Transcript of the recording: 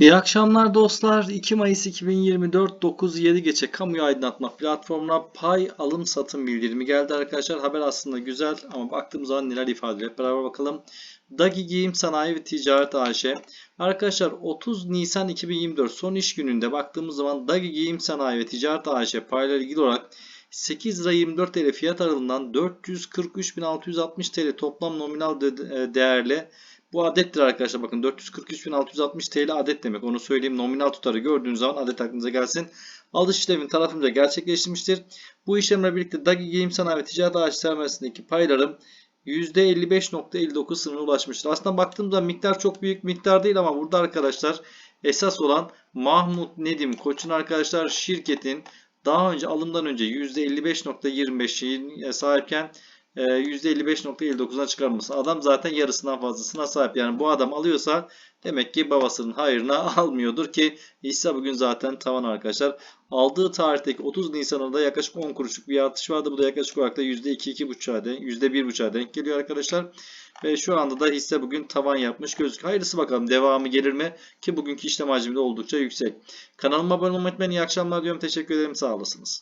İyi akşamlar dostlar. 2 Mayıs 2024 9.07 geçe kamuyu aydınlatma platformuna pay alım satım bildirimi geldi arkadaşlar. Haber aslında güzel ama baktığımız zaman neler ifade ediyor. Beraber bakalım. Dagi Giyim Sanayi ve Ticaret AŞ. Arkadaşlar 30 Nisan 2024 son iş gününde baktığımız zaman Dagi Giyim Sanayi ve Ticaret AŞ payla ilgili olarak 8 lira 24 TL fiyat aralığından 443.660 TL toplam nominal e, değerle bu adettir arkadaşlar. Bakın 443.660 TL adet demek. Onu söyleyeyim. Nominal tutarı gördüğünüz zaman adet aklınıza gelsin. Alış işlemini tarafımıza gerçekleştirmiştir. Bu işlemle birlikte Dagi Giyim Sanayi ve Ticaret Ağaç sermayesindeki paylarım %55.59 sınırına ulaşmıştır. Aslında baktığımda miktar çok büyük miktar değil ama burada arkadaşlar esas olan Mahmut Nedim Koç'un arkadaşlar şirketin daha önce alımdan önce %55.25'e sahipken %55.59'a çıkarması. Adam zaten yarısından fazlasına sahip. Yani bu adam alıyorsa demek ki babasının hayrına almıyordur ki hisse bugün zaten tavan arkadaşlar. Aldığı tarihteki 30 Nisan'da yaklaşık 10 kuruşluk bir artış vardı. Bu da yaklaşık olarak da %2-2,5'a denk, %1,5'a denk geliyor arkadaşlar. Ve şu anda da hisse bugün tavan yapmış gözüküyor. Hayırlısı bakalım devamı gelir mi? Ki bugünkü işlem hacmi de oldukça yüksek. Kanalıma abone olmayı unutmayın. İyi akşamlar diyorum. Teşekkür ederim. Sağ olasınız.